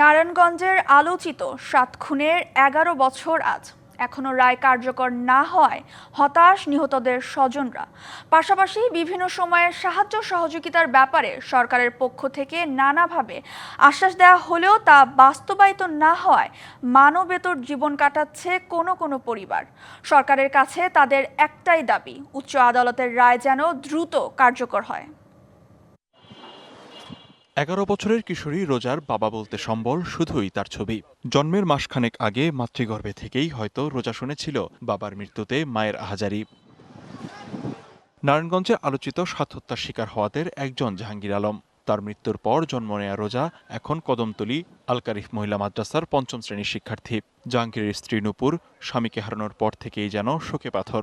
নারায়ণগঞ্জের আলোচিত সাত খুনের এগারো বছর আজ। এখনও রায় কার্যকর না হওয়ায় হতাশ নিহতদের স্বজনরা। পাশাপাশি বিভিন্ন সময়ে সাহায্য সহযোগিতার ব্যাপারে সরকারের পক্ষ থেকে নানাভাবে আশ্বাস দেওয়া হলেও তা বাস্তবায়িত না হওয়ায় মানবেতর জীবন কাটাচ্ছে কোনো কোনো পরিবার। সরকারের কাছে তাদের একটাই দাবি, উচ্চ আদালতের রায় যেন দ্রুত কার্যকর হয়। এগারো বছরের কিশোরী রোজার বাবা বলতে সম্বল শুধুই তার ছবি। জন্মের মাসখানেক আগে মাতৃগর্ভে থেকেই হয়তো রোজা শুনেছিল বাবার মৃত্যুতে মায়ের আহাজারি। নারায়ণগঞ্জে আলোচিত সাত হত্যার শিকার হওয়াদের একজন জাহাঙ্গীর আলম। তার মৃত্যুর পর জন্ম নেয়া রোজা এখন কদমতলী, আলকারিফ মহিলা মাদ্রাসার পঞ্চম শ্রেণির শিক্ষার্থী। জাহাঙ্গীরের স্ত্রী নূপুর স্বামীকে হারানোর পর থেকেই যেন শোকে পাথর।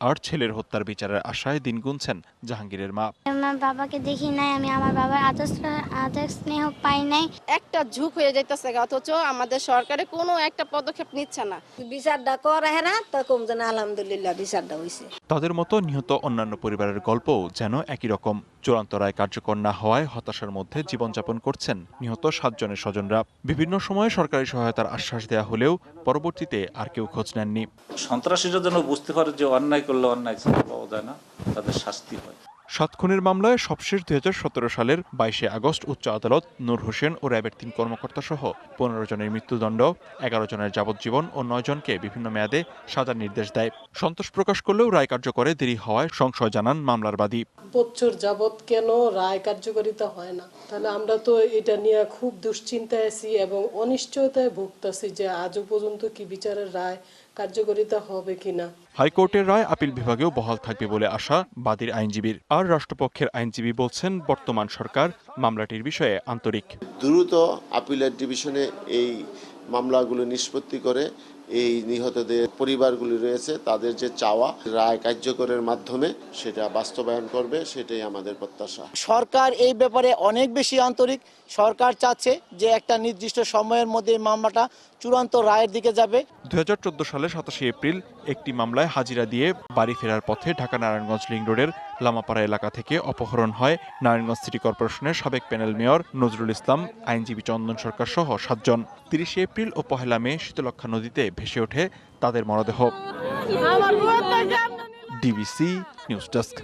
আর ছেলের হত্যার বিচারের আশায় দিন গুনছেন জাহাঙ্গীরের মা। আমার বাবাকে দেখি নাই আমি আমার বাবার আদর আদর স্নেহ পাই নাই। একটা ঝুঁক হয়ে যাইতেছে অথচ আমাদের সরকারে কোনো একটা পদক্ষেপ নিচ্ছে না। বিচারটা করা হ্যাঁ না তা কম যেন আলহামদুলিল্লাহ বিচারটা হয়েছে তাদের মতো নিহত অন্যান্য পরিবারের গল্পও যেন একই রকম। চূড়ান্ত রায় কার্যকর না হওয়ায় হতাশার মধ্যে জীবনযাপন করছেন নিহত সাতজনের স্বজনরা। বিভিন্ন সময়ে সরকারি সহায়তার আশ্বাস দেওয়া হলেও পরবর্তীতে আর কেউ খোঁজ নেননি। সন্ত্রাসীরা যেন বুঝতে পারে যে অন্যায় করলে অন্যায় ছাড়া পাওয়া যায় না তাদের শাস্তি হয়। সাত খুনের মামলায় সবশেষ দুই হাজার সতেরো সালের বাইশে আগস্ট উচ্চ আদালত নূর হোসেন ও র্যাবের তিন কর্মকর্তা সহ পনেরো জনের মৃত্যুদণ্ড এগারো জনের যাবজ্জীবন ও নয় জনকে বিভিন্ন মেয়াদে সাজার নির্দেশ দেয়। সন্তোষ প্রকাশ করলেও রায় কার্যকরে দেরি হওয়ায় সংশয় জানান মামলার বাদী। বছর যাবৎ কেন রায় কার্যকারিতা হয় না? তাহলে আমরা তো এটা নিয়ে খুব দুশ্চিন্তায় আছি এবং অনিশ্চয়তায় ভুগতেছি যে আজও পর্যন্ত কি বিচারের রায় কার্যকারিতা হবে কিনা। হাইকোর্টের রায় আপিল বিভাগেও বহাল থাকবে বলে আশা বাদীর আইনজীবীর। আর রাষ্ট্রপক্ষের আইনজীবী বলছেন, বর্তমান সরকার মামলাটির বিষয়ে আন্তরিক। দ্রুত আপিলের ডিভিশনে এই মামলাগুলো নিষ্পত্তি করে এই নিহতদের পরিবারগুলি রয়েছে তাদের যে চাওয়া রায় কার্যকরের মাধ্যমে সেটা বাস্তবায়ন করবে সেটাই আমাদের প্রত্যাশা। সরকার এই ব্যাপারে অনেক বেশি আন্তরিক। সরকার চাচ্ছে যে একটা নির্দিষ্ট সময়ের মধ্যে এই মামলাটা চূড়ান্ত রায়ের দিকে যাবে। দুই হাজার চোদ্দ সালে সাতাশে এপ্রিল একটি মামলায় হাজিরা দিয়ে বাড়ি ফেরার পথে ঢাকা নারায়ণগঞ্জ লিং রোডের লামাপাড়া এলাকা থেকে অপহরণ হয় নারায়ণগঞ্জ সিটি কর্পোরেশনের সাবেক প্যানেল মেয়র নজরুল ইসলাম আইনজীবী চন্দন সরকার সহ সাতজন। তিরিশে এপ্রিল ও পহেলা মে শীতলক্ষা নদীতে ভেসে ওঠে তাদের মরদেহ। DBC news desk.